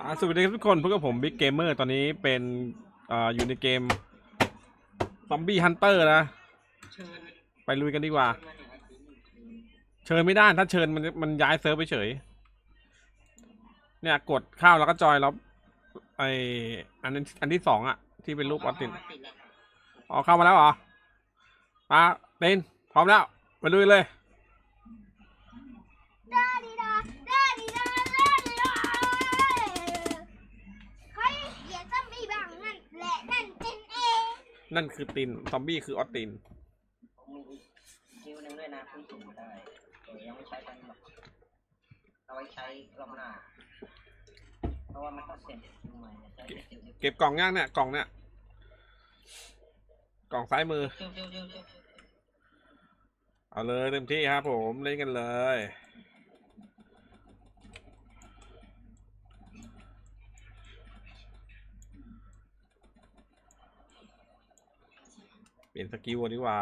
อ่าสวัสดีครับทุกคนพบกับผมบิ๊กเกมเมอร์ตอนนี้เป็นอ่าอยู่ในเกมซอมบี้ฮันเตอร์นะ เชิญไปลุยกันดีกว่าเชิญมาหนึ่งอาทิตย์เชิญไม่ได้ถ้าเชิญมันมันย้ายเซิร์ฟไปเฉย เนี่ยกดเข้าแล้วก็จอยแล้วไออันนั้นอันที่สองอะที่เป็นรูปออสตินเาติดเลยอ๋อเข้ามาแล้วเหรอมาเต้นพร้อมแล้วไปลุยเลย นั่นคือติน ซอมบี้คือออสติน ผมมีอีกคิวหนึงด้วยนะคุณสุ่มได้เดี๋ยวยังไม่ใช้กันหรอกเอาไว้ใช้รอบหน้า เพราะว่ามันต้องเสร็จคิวใหม่เนี่ยใช้เดี๋ยวเก็บกล่องย่างเนี่ย กล่องเนี่ย กล่องซ้ายมือเดี๋ยวเดี๋ยวเดี๋ยวเดี๋ยวเอาเลยเต็มที่ครับผม เล่นกันเลย ลี่ยนสกิลดีกว่า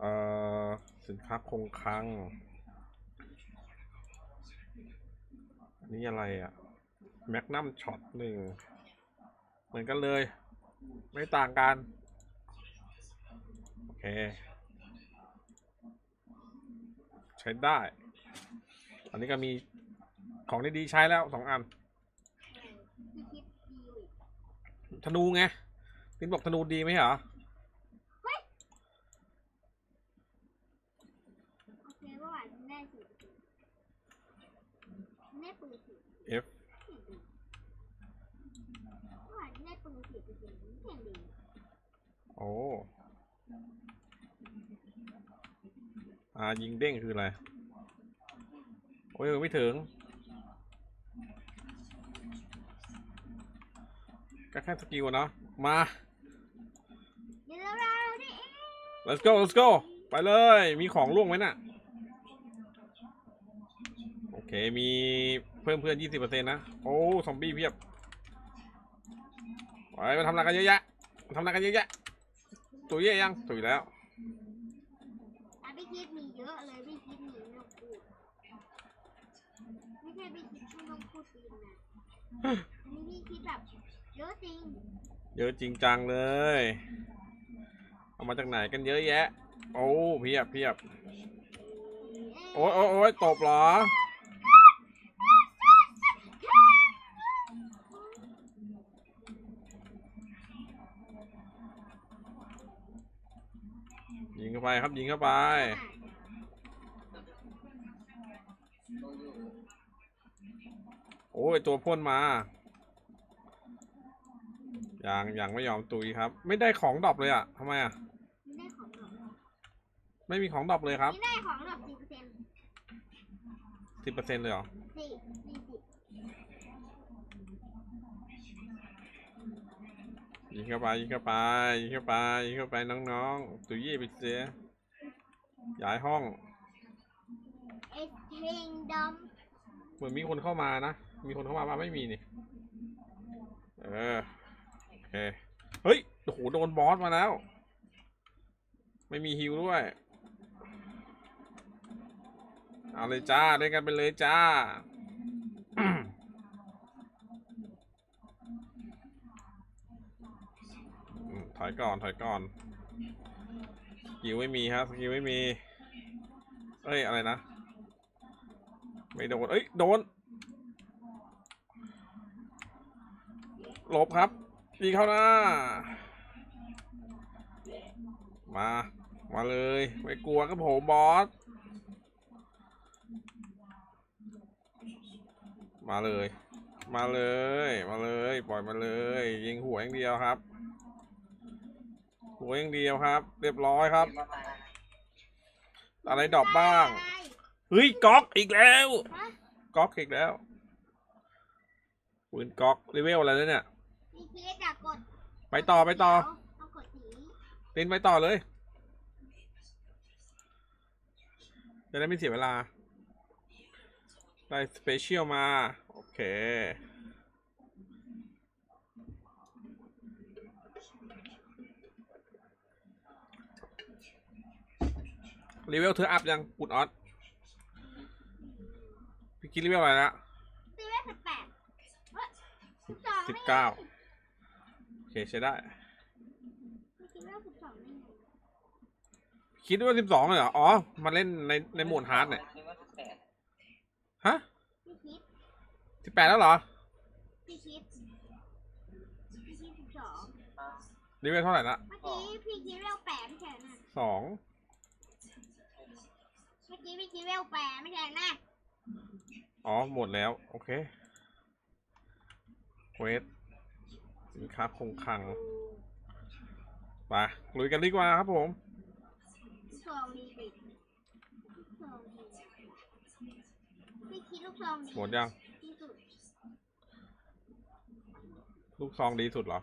เอ่อ สินค้าคงคลังอันนี้อะไรอะ่ะ แมกนัมช็อตหนึ่ง เหมือนกันเลย ไม่ต่างกัน โอเค ใช้ได้ อันนี้ก็มีของดีๆใช้แล้วสองอันธนูไง ตินบอกธนูดีไหมเหรอโอเคว่าหวานได้สี่เปอร์เซ็นต์ได้ปืนสี่ F หวานได้ปืนสี่เปอร์เซ็นต์เก่งดีโอ้อายิงเด้งคืออะไร โอ้ยยังไม่ถึง ก็แค่สกิลเนาะมา เดี๋ยวเราได้เอง let's go let's go ไปเลย มีของล่วงไหมน่ะ โอเค มีเพิ่มเพื่อน20%นะ โอ้ ซอมบี้เพียบ ไปมาทำอะไรกันเยอะแยะมาทำอะไรกันเยอะแยะ ตุยเย่ยัง ตุยแล้วอะพี่คิดมีเยอะเลยพี่คิดมีไม่ต้องพูดไม่ใช่พี่คิดไม่ต้องพูดจริงนะอันนี้พี่คิดแบบเยอะจริง เยอะจริงจังเลย เอามาจากไหนกันเยอะแยะ โอ้เพียบเพียบโอ้ยโอ้ยตบเหรอ ยิงเข้าไปครับยิงเข้าไปโอ้ยตัวพ่นมา ย่างอย่างไม่ยอมตุยครับ ไม่ได้ของดรอปเลยอะทำไมอะ ไม่ได้ของดอกไม่มีของดรอปเลยครับ ไม่ได้ของดอกสี่เปอร์เซ็นต์สิบเปอร์เซ็นต์เลยเหรอสี่สี่สิบยิงเข้าไปยิงเข้าไปยิงเข้าไปยิงเข้าไปน้องๆตุยเย่ไปเสียย้ายห้องเอสเพลงดอมเหมือนมีคนเข้ามานะ มีคนเข้ามาบ้างไม่มีนี่ เออโอ เคเฮ้ยโอ้โหโดนบอสมาแล้ว ไม่มีฮิวด้วย เอาเลยจ้าเล่นกันไปเลยจ้า ถอยก่อน ถอยก่อนสกิลไม่มีครับสกิลไม่มี เอ้ย อะไรนะ ไม่โดน เอ้ย โดน ลบครับ ยิงเข้าหน้า มา มาเลย ไม่กลัวครับผมบอส มาเลย มาเลย มาเลย ปล่อยมาเลย ยิงหัวอย่างเดียวครับ หัวอย่างเดียวครับ เรียบร้อยครับ อะไรดอปบ้าง เฮ้ยก๊อกอีกแล้ว ก๊อกอีกแล้วปืนก๊อกเลเวลอะไรแล้ วเนี่ยพี่คิดอะกดไปต่อไปต่อเอากดสีเต้นไปต่อเลย จะได้ไม่เสียเวลา ได้สเปเชียลมา โอเค รีเวลเธออัพยังปุดออสพี่คิดเรียกอะไรละตีได้สิบแปดเฮ้ยสิบสองสิบเก้าโอ เคใช้ได้พี่คิดว่าสิบสองได้ไงคิดว่าสิบสองเลยเหรอ อ๋อ มาเล่นในในโหมดฮาร์ดเนี่ย คิดว่าสิบแปดฮะพี่คิดสิบแปดแล้วเหรอพี่คิดพี่คิดสิบสองอะนี่เป็นเท่าไหร่ละเมื่อกี้พี่คิดเวลแปดไม่ใช่นะสองเมื่อกี้พี่คิดเวลแปดไม่ใช่นะอ๋อ หมดแล้ว โอเคเวท สินค้าคงคลังไปลุยกันดีกว่าครับผมลูกซองดีปิดลูกซองดีพี่คิดลูกซองดีหมดยังที่สุดลูกซองดีสุดเหรอ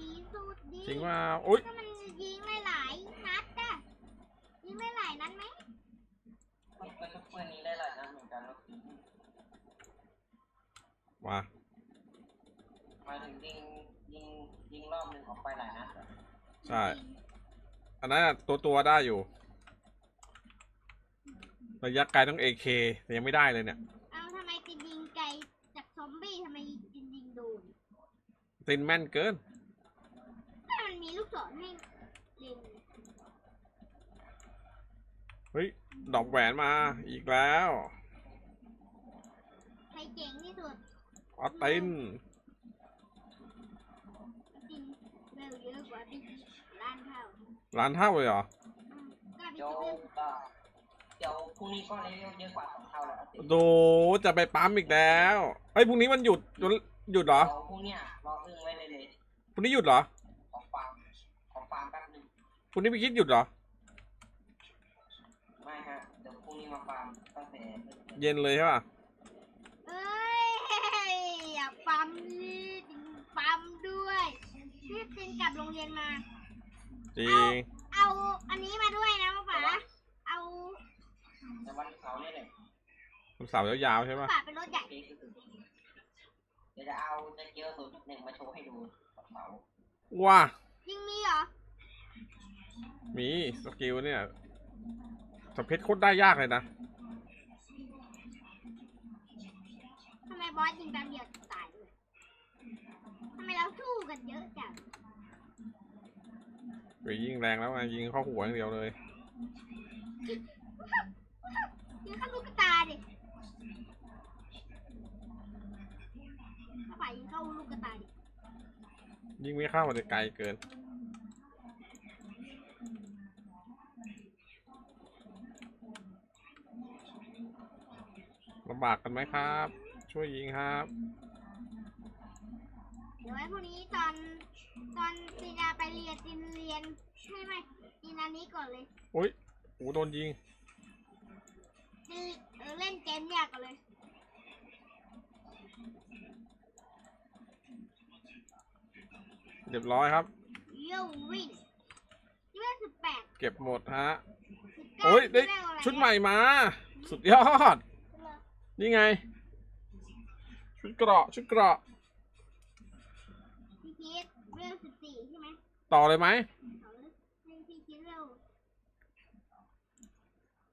ดีสุดดีจริงว่าอุ้ยก็มันยิงหลายๆนัดอะยิงหลายๆนัดไหมมันเป็นเพื่อนนี้ได้หลายนัดเหมือนกันล้วมา หมายถึงยิงยิงยิงรอบหนึ่งออกไปหลายนัดอะใช่ อันนั้นอะตัวตัวได้อยู่ ระยะไกลต้องเอเคแต่ยังไม่ได้เลยเนี่ย เอาทำไมตินยิงไกลจากซอมบี้ทำไมตินยิงโดนตินแม่นเกินถ้ามันมีลูกศรให้เล็งเฮ้ย ดอกแหวนมาอีกแล้ว ใครเจ๋งที่สุด ออติน ตินเร็ วเยอะกว่าพี่ล้านเท่าร้านเท่าเลยเหรออืมก็พี่เดี๋ยวคิดเร็วก็เดี๋ยวพรุ่งนี้ก็เลเวลเยอะกว่าสองเท่าแล้วสิโดจะไปปั๊มอีกแล้วเฮ้ยพรุ่งนี้มันหยุดหยุดเหรอเดี๋ยวพรุ่งเนี้ยรออึ้งไว้เลยเลยพรุ่งนี้หยุดเหรอของฟาร์มของฟาร์มแป๊บหนึงพรุ่งนี้พี่คิดหยุดเหรอ ไม่ฮะเดี๋ยวพรุ่งนี้มาฟาร์มตั้งแต่เย็นเลยใช่ป่ะเอ้ยอยากปั๊มนี่ตินปั๊มด้วย พี่ตินกลับโรงเรียนมา จริง เอาอันนี้มาด้วยนะป้าป๋าเอาแต่วันเสาร์เนี่ยเลยวันเสาร์ยาวๆใช่ป้าป่ะป๋าเป็นรถใหญ่เจ๊คือเดี๋ยวจะเอาจะเจอศูนย์จุดหนึ่งมาโชว์ให้ดูวันเสาร์ว้าจริงมีเหรอมีสกิลเนี่ยสเพชรโคตรได้ยากเลยนะทำไมบอสยิงแป๊บเดียวตายเลย ทำไมเราสู้กันเยอะจังไปยิงแรงแล้วไงยิงเข้าหัวอย่างเดียวเลย ยิงเข้าลูกตาดิป้าป๋ายิงเข้าลูกตาดิยิงไม่เข้ามันจะไกลเกิน ลำบากกันไหมครับ ช่วยยิงครับเดี๋ยวไว้พรุ่งนี้ตอนตอนตีนาไปเรียนตีนเรียนใช่ไหมตีนานี้ก่อนเลยอุ้ยโอ้โดนยิงตีเออเล่นเกมเนี่ยก่อนเลย เรียบร้อยครับโยวินยี่สิบแปดเก็บหมดฮะ สิบเก้าโอ้ยได้เลเวลอะไรชุดใหม่มา สุดยอด นี่ไง ชุดเกราะชุดเกราะ พี่คิดเวลสิบสี่ใช่ไหม ต่อเลยไหมเอาเลยให้พี่คิดเวล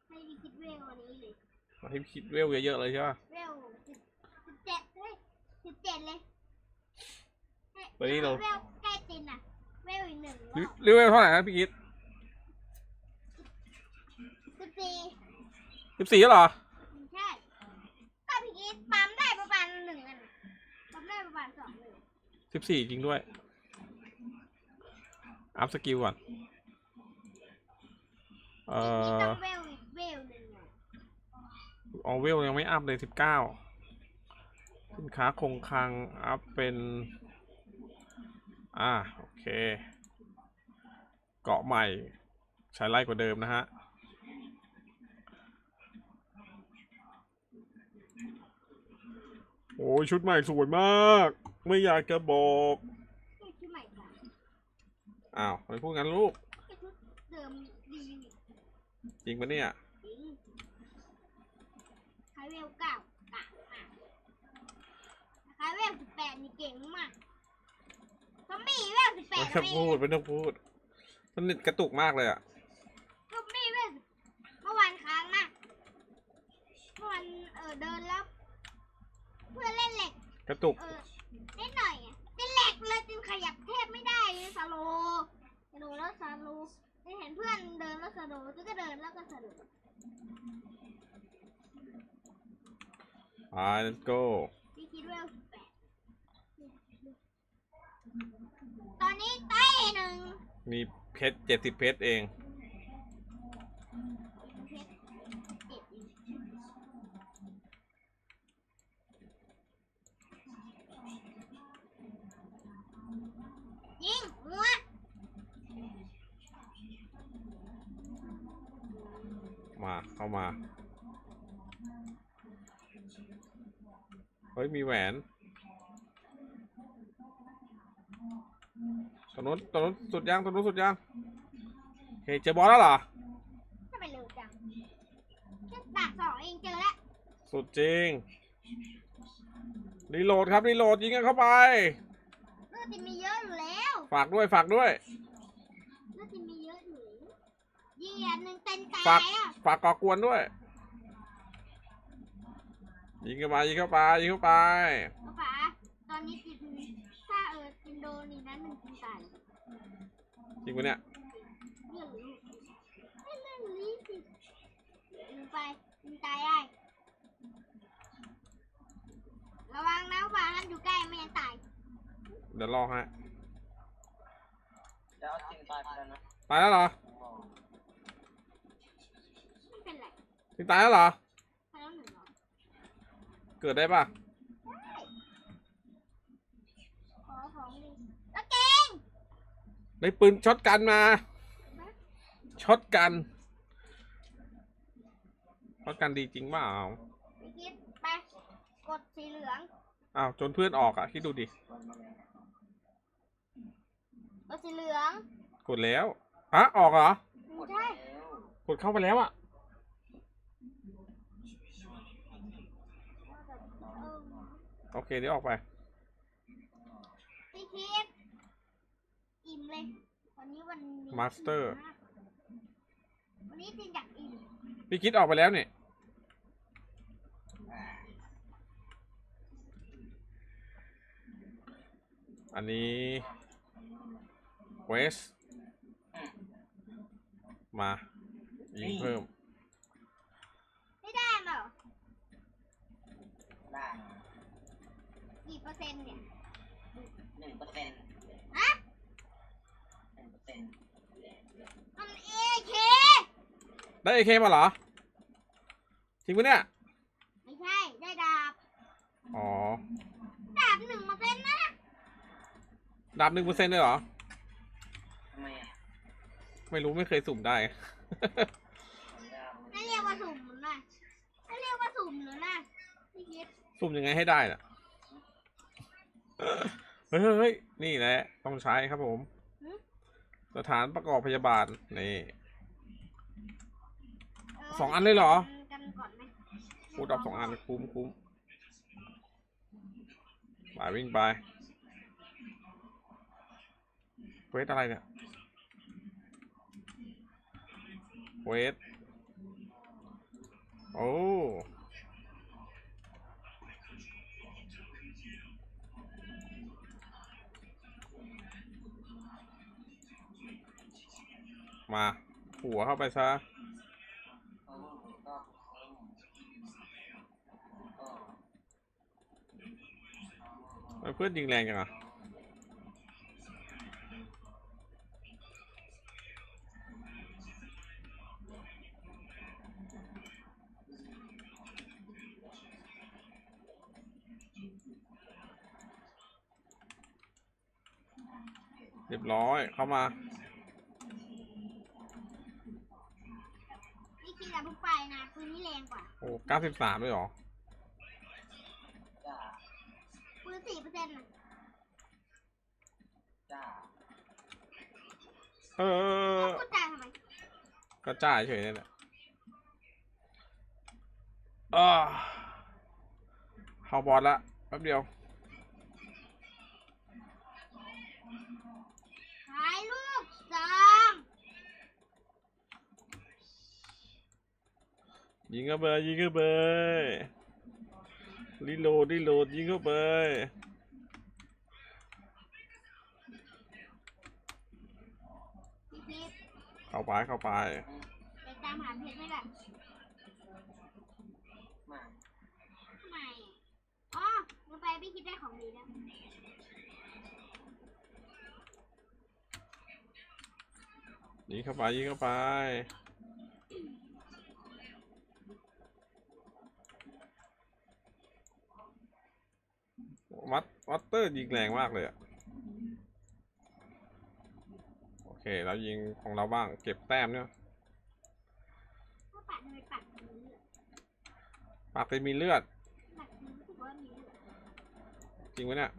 ให้พี่คิดเวลวันนี้เลยให้คิดเวลเยอะๆเลยใช่ป่ะเวลสิบสิบเจ็ดเฮ้ยสิบเจ็ดเลยให้ตอนนี้เราให้เวลใกล้ตินอะเวลอีกหนึ่งรอบเรีเวลเท่าไหร่นะพี่คิดสิบสี่สิบสี่เหรอใช่ถ้าพี่คิดปั๊มได้ประมาณหนึ่งอันปั๊มได้ประมาณสองเลยสิบสี่จริงด้วย อัพสกิลก่อนเอ่อเวลอีกเวลหนึ่งอะออเวลยังไม่อัพเลยสิบเก้าสินค้าคงคลังอัพเป็น อ่า โอเค เกาะใหม่ ใช้ไล่กว่าเดิมนะฮะโอ้ยชุดใหม่สวยมาก ไม่อยากจะบอก เอ้ยชุดใหม่ค่ะ อ้าวทำไมพูดงั้นลูกเอ้ยชุดเดิมดีอยู่จริงปะเนี่ยจริงคาเวลเก้ากากมากคาเวลสิบแปดนี่เก่งมากซอมบี้เวลสิบแปไม่ดต้องพูดไม่ต้องพูด มันเน็ตกระตุกมากเลยอะซอมบี้เวลเมื่อวานค้างมากเมื่อวานเออเดินแล้วเพื่อนเล่นเหล็ก กระตุกเออนิดหน่อยอะเป็นเหล็กเลยจึงขยับ แทบไม่ได้เลยสโลว์สโลว์แล้วสโลว์จะเห็นเพื่อนเดินแล้วสโลว์จึงก็เดินแล้วก็สโลว์ไป let's go พี่คิดว่าแปดตอนนี้ใต้หนึ่งมีเพชรเจ็ดสิบเพชรเอง เพชรเจ็ดอีกยิงหัว มาเข้ามา เฮ้ย มีแหวนตรงนู้นตรงนู้นสุดยังตรงนู้นสุดยังโอเคเจอบอสแล้วเหรอทำไมเร็วจังแค่ด่านสองเองเจอแล้ว สุดจริง รีโหลดครับ รีโหลดยิงกันเข้าไปเลือดจะมีเยอะอยู่แล้ว ฝากด้วยฝากด้วย เลือดจะมีเยอะอยู่แล้วยิงอันหนึ่งเต็ม ฝากตายอะฝากก่อกวนด้วย ยิงเข้าไปยิงเข้าไปยิงเข้าไปป้าป๋าตอนนี้จินถ้าเออจินโดนอีกนั้นหนึ่งจินตายจริงปะเนี่ยเรื่องลูกไม่เรื่องนี้สิยิงไปจินตายได้ระวังนะป้าห้ามอยู่ใกล้ไม่งั้นตายเดี๋ยวรอฮะจะเอาจริงตายไปแล้วนะ ตายแล้วเหรอ อ๋อ ไม่เป็นไร จริงตายแล้วเหรอพแล้วหนึ่งเหรอเกิดได้ปะขอของดีแล้วเก่งได้ปืนช็อตกันมาช็อตกันช็อตกันดีจริงเปล่าไปคิดไป กดสีเหลืองอ้าวจนเพื่อนออกอะคิดดูดิกดสีเหลืองกดแล้วฮะออกเหรอ ไม่ใช่แล้วกดเข้าไปแล้วอะ เออ โอเคเดี๋ยวออกไป พี่คิดอิ่มเลย วันนี้วันนี้ Master อิ่มมากวันนี้จริงอยากอิ่มพี่คิดออกไปแล้วเนี่ยอันนี้เวสมายิงเพิ่ม ไม่ได้เหรอได้ กี่เปอร์เซ็นต์เนี่ย หนึ่งเปอร์เซ็นต์ฮะ หนึ่งเปอร์เซ็นต์มันเอเคได้เอเคมาเหรอจริงปะเนี่ย ไม่ใช่ ได้ดาบ อ๋อ ดาบหนึ่งเปอร์เซ็นต์นะ ดาบหนึ่งเปอร์เซ็นต์เลยเหรอ ทำไมอะไม่รู้ไม่เคยสุ่มได้ ผมจะเอานั่นเรียกว่าสุ่มหรือนะนั่นเรียกว่าสุ่มหรือนะพี่คิดสุ่มยังไงให้ได้น่ะ เฮ้ยเฮ้ยเฮ้ยนี่แหละ ต้องใช้ครับผม สถานประกอบพยาบาล นี่เสองอันเลยเหรอ กันก่อนไหมพูดดับสองอันคุ้มคุ้มไปวิ่งไปเวทอะไรเนี่ยเวทโอ้ มา หัวเข้าไปซะเอาก็ก็เพื่อนยิงแรงจังอะเรียบร้อยเข้ามา พี่คิด อย่าเพิ่งไปนะปืนนี้แรงกว่าโอ้เก้าสิบสามเลยเหรอ จ้าปืนสี่เปอร์เซ็นต์นะจ้าเออพูดจาทำไมก็จ่ายเฉยนี่แหละอ่าเข้าบอลละแป๊บเดียว ถ่ายรูปสอง ยิงกระเบยยิงกระเบยรีโหลดรีโหลดยิงเข้าไปพี่คิดเข้าไปเข้าไปไปตามหาเพชรไหมล่ะมาทำไมอ๋อลงไปพี่คิดได้ของดีแล้วยิงเข้าไปยิงเข้าไป วัดวัตเตอร์ยิงแรงมากเลยอะโอเค เรายิงของเราบ้าง เก็บแต้มเนี่ยถ้าปัดทำไมปัดตรงนี้อะปากไปมีเลือดปัดนี้รู้สึกว่ามีเลือจริงไหมเนี่ย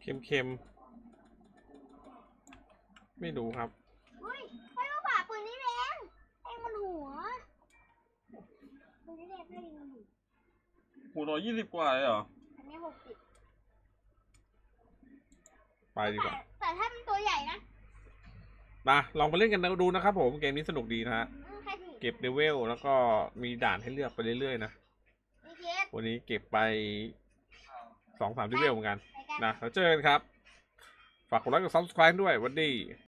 เค็มเค็มเค็มๆไม่รู้ครับ ๆอุ้ยไม่ว่าฝ่าปืนนี่แรงแรงมันหัวปืนนี่แรง ไม่แรงมันหัวหูร้อยยี่สิบกว่าเลยเหรอ อันนี้หกสิบไปดีกว่าแต่ถ้ามันตัวใหญ่นะมาลองไปเล่นกันดูนะครับผมเกมนี้สนุกดีนะฮะ อืมใครถึงเก็บเลเวลแล้วก็มีด่านให้เลือกไปเรื่อยๆนะพี่คิดวันนี้เก็บไปสองสามเลเวลเหมือนกัน ไปกัน นะแล้วเจอกันครับ ฝากกดไลค์กด subscribe ด้วยหวันดี